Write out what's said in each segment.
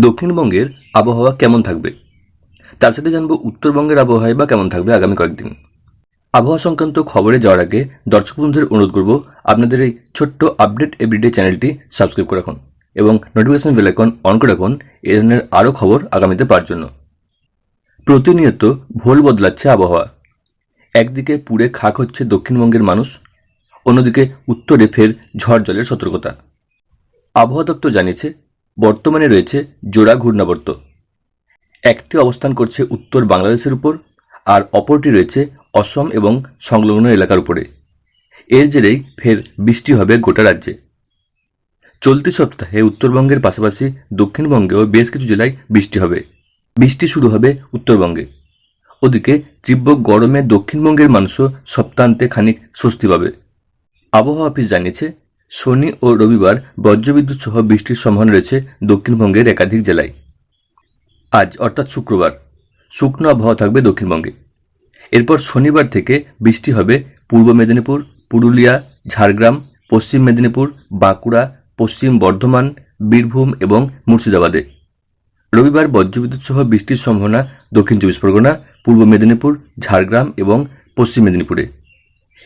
দক্ষিণবঙ্গের আবহাওয়া কেমন থাকবে? তার সাথে জানব উত্তরবঙ্গের আবহাওয়ায় বা কেমন থাকবে আগামী কয়েকদিন। আবহাওয়া সংক্রান্ত খবরে যাওয়ার আগে দর্শক বন্ধুদের অনুরোধ করব আপনাদের এই ছোট্ট আপডেট এভরিডে চ্যানেলটি সাবস্ক্রাইব করে রাখুন এবং নোটিফিকেশন বেল আইকন অন করে রাখুন, এ ধরনের আরও খবর আগামীতে পাওয়ার জন্য। প্রতিনিয়ত ভোল বদলাচ্ছে আবহাওয়া। একদিকে পুড়ে খাক হচ্ছে দক্ষিণবঙ্গের মানুষ, অন্যদিকে উত্তরে ফের ঝড় জলের সতর্কতা। আবহাওয়া দপ্তর জানিয়েছে বর্তমানে রয়েছে জোড়া ঘূর্ণাবর্ত। একটি অবস্থান করছে উত্তর বাংলাদেশের উপর, আর অপরটি রয়েছে অসম এবং সংলগ্ন এলাকার উপরে। এর জেরেই ফের বৃষ্টি হবে গোটা রাজ্যে। চলতি সপ্তাহে উত্তরবঙ্গের পাশাপাশি দক্ষিণবঙ্গেও বেশ কিছু জেলায় বৃষ্টি হবে। বৃষ্টি শুরু হবে উত্তরবঙ্গে। ওদিকে তীব্র গরমে দক্ষিণবঙ্গের মানুষও সপ্তাহান্তে খানিক স্বস্তি পাবে। আবহাওয়া অফিস জানিয়েছে শনি ও রবিবার বজ্রবিদ্যুৎ সহ বৃষ্টির সম্ভাবনা রয়েছে দক্ষিণবঙ্গের একাধিক জেলায়। আজ, অর্থাৎ শুক্রবার, শুকনো আবহাওয়া থাকবে দক্ষিণবঙ্গে। এরপর শনিবার থেকে বৃষ্টি হবে পূর্ব মেদিনীপুর, পুরুলিয়া, ঝাড়গ্রাম, পশ্চিম মেদিনীপুর, বাঁকুড়া, পশ্চিম বর্ধমান, বীরভূম এবং মুর্শিদাবাদে। রবিবার বজ্রবিদ্যুৎ সহ বৃষ্টির সম্ভাবনা দক্ষিণ চব্বিশ পরগনা, পূর্ব মেদিনীপুর, ঝাড়গ্রাম এবং পশ্চিম মেদিনীপুরে।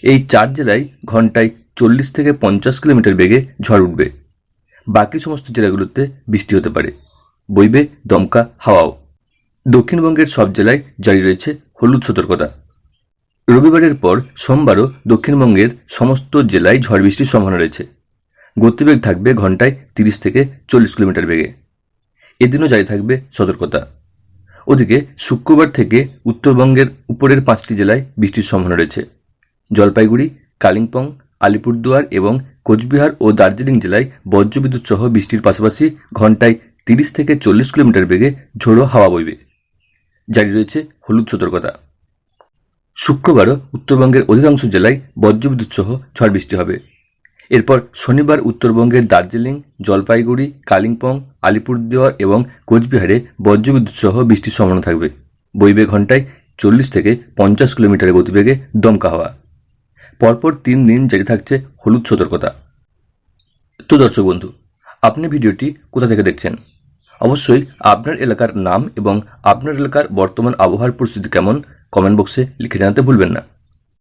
এই চার জেলায় ঘন্টায় চল্লিশ থেকে পঞ্চাশ কিলোমিটার বেগে ঝড় উঠবে। বাকি সমস্ত জেলাগুলোতে বৃষ্টি হতে পারে। বইবে, দমকা, হাওয়াও। দক্ষিণবঙ্গের সব জেলায় জারি রয়েছে হলুদ সতর্কতা। রবিবারের পর সোমবারও দক্ষিণবঙ্গের সমস্ত জেলায় ঝড় বৃষ্টির সম্ভাবনা রয়েছে। গতিবেগ থাকবে ঘন্টায় তিরিশ থেকে চল্লিশ কিলোমিটার বেগে। এদিনও জারি থাকবে সতর্কতা। ওদিকে শুক্রবার থেকে উত্তরবঙ্গের উপরের পাঁচটি জেলায় বৃষ্টির সম্ভাবনা রয়েছে। জলপাইগুড়ি, কালিম্পং আলিপুরদুয়ার এবং কোচবিহার ও দার্জিলিং জেলায় বজ্রবিদ্যুৎ সহ বৃষ্টির পাশাপাশি ঘন্টায় তিরিশ থেকে চল্লিশ কিলোমিটার বেগে ঝোড়ো হাওয়া বইবে। জারি রয়েছে হলুদ সতর্কতা। শুক্রবারও উত্তরবঙ্গের অধিকাংশ জেলায় বজ্রবিদ্যুৎ সহ ঝড় বৃষ্টি হবে। এরপর শনিবার উত্তরবঙ্গের দার্জিলিং, জলপাইগুড়ি, কালিম্পং, আলিপুরদুয়ার এবং কোচবিহারে বজ্রবিদ্যুৎ সহ বৃষ্টির সম্ভাবনা থাকবে। বইবে ঘন্টায় চল্লিশ থেকে পঞ্চাশ কিলোমিটারের গতিবেগে দমকা হাওয়া। পরপর তিন দিন জারি থাকছে হলুদ সতর্কতা। তো দর্শক বন্ধু, আপনি ভিডিওটি কোথা থেকে দেখছেন? অবশ্যই আপনার এলাকার নাম এবং আপনার এলাকার বর্তমান আবহাওয়ার পরিস্থিতি কেমন, কমেন্ট বক্সে লিখে জানাতে ভুলবেন না।